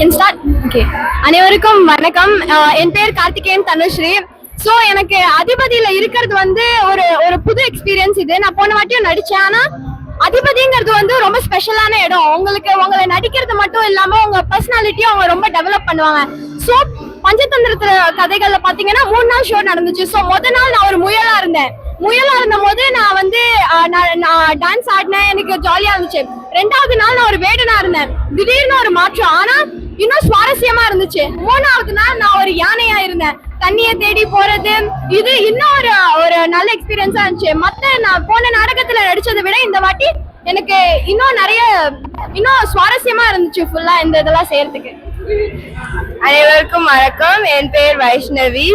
Can start okay அனைவருக்கும் வணக்கம். என் பேர் கார்த்திகேயன் தனுஸ்ரீ. ஸோ எனக்கு அதிபதியில இருக்கிறது வந்து ஒரு ஒரு புது எக்ஸ்பீரியன்ஸ் இது. நான் போன வாட்டியும் நடிச்சேன். ஆனா அதிபதிங்கிறது வந்து ரொம்ப ஸ்பெஷலான இடம். உங்களுக்கு உங்களை நடிக்கிறது மட்டும் இல்லாம உங்க பர்சனாலிட்டியும் அவங்க ரொம்ப டெவலப் பண்ணுவாங்க. ஸோ பஞ்சதந்திரத்துல கதைகள்ல பாத்தீங்கன்னா மூணு நாள் ஷோ நடந்துச்சு. ஸோ முத நாள் நான் ஒரு முயலா இருந்தேன். முயலா இருந்த போது நான் வந்து நான் நான் டான்ஸ் ஆடினேன் எனக்கு ஜாலியா இருந்துச்சு. ரெண்டாவது நாள் நான் ஒரு வேடனா இருந்தேன். திடீர்னு ஒரு மாற்றம். ஆனா இன்னும் சுவாரஸ்யமா இருந்துச்சு. மூணாவது நாள் நான் ஒரு யானையா இருந்தேன். தண்ணியை தேடி போறது. இது இன்னும் ஒரு ஒரு நல்ல எக்ஸ்பீரியன்ஸா இருந்துச்சு. மத்த நான் போன நாடகத்துல நடிச்சதை விட இந்த வாட்டி எனக்கு இன்னும் நிறைய இன்னும் சுவாரஸ்யமா இருந்துச்சு ஃபுல்லா இந்த இதெல்லாம் செய்யறதுக்கு. அனைவருக்கும் வணக்கம். என் பேர் வைஷ்ணவி.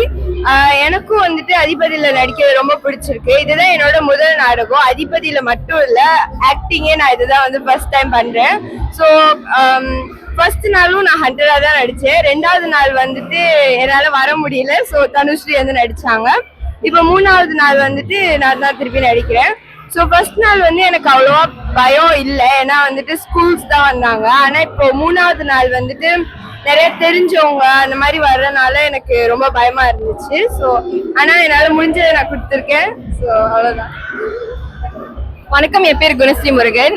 எனக்கும் வந்துட்டு அதிபதியில நடிக்கிறது ரொம்ப பிடிச்சிருக்கு. இதுதான் என்னோட முதல் நாடகம். அதிபதியில மட்டும் இல்ல ஆக்டிங்கே நான் இதுதான் வந்து ஃபர்ஸ்ட் டைம் பண்றேன். ஸோ ஃபர்ஸ்ட் um, நாளும் நான் ஹண்ட்ரடா தான் நடிச்சேன். ரெண்டாவது நாள் வந்துட்டு என்னால வர முடியல. ஸோ தனுஸ்ரீ வந்து நடிச்சாங்க. இப்போ மூணாவது நாள் வந்துட்டு நான் தான் திருப்பி நடிக்கிறேன். ஸோ ஃபர்ஸ்ட் நாள் வந்து எனக்கு அவ்வளோவா பயம் இல்லை. ஏன்னா வந்துட்டு ஸ்கூல்ஸ் தான் வந்தாங்க. ஆனால் இப்போ மூணாவது நாள் வந்துட்டு நிறைய தெரிஞ்சவங்க அந்த மாதிரி வர்றதுனால எனக்கு ரொம்ப பயமா இருந்துச்சு. ஸோ ஆனால் என்னால் முடிஞ்சதை நான் கொடுத்துருக்கேன். ஸோ அவ்வளோதான் வணக்கம் என் பேர் குணஸ்ரீ முருகன்.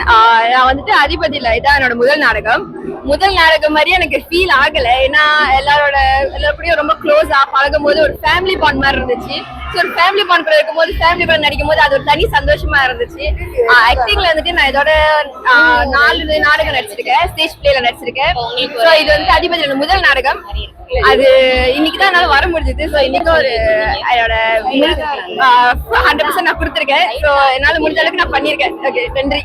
நான் வந்துட்டு அதிபதியில் இதான் என்னோட முதல் நாடகம். முதல் நாடகம் மாதிரி எனக்கு ஃபீல் ஆகலை. ஏன்னா எல்லாரோட எல்லாருக்கூடயும் ரொம்ப க்ளோஸாக பழகும் போது ஒரு ஃபேமிலி பாண்ட் மாதிரி இருந்துச்சு. ஒரு ஃபேமிலி பாண்ட் கூட இருக்கும்போது ஃபேமிலி கூட நடிக்கும் போது அது ஒரு தனி சந்தோஷமா இருந்துச்சு. ஆக்டிங்ல வந்துட்டு நான் இதோட நாலு நாடகம் நடிச்சிருக்கேன். ஸ்டேஜ் பிளேல நடிச்சிருக்கேன். ஸோ இது வந்து அதிபதியோட முதல் நாடகம். அது இன்னைக்கு தான் என்னால வர முடிஞ்சது. ஸோ இன்னைக்கு ஒரு என்னோட ஹண்ட்ரட் பர்சன்ட் நான் கொடுத்துருக்கேன். ஸோ என்னால முடிஞ்ச அளவுக்கு நான் பண்ணியிருக்கேன். ஓகே நன்றி.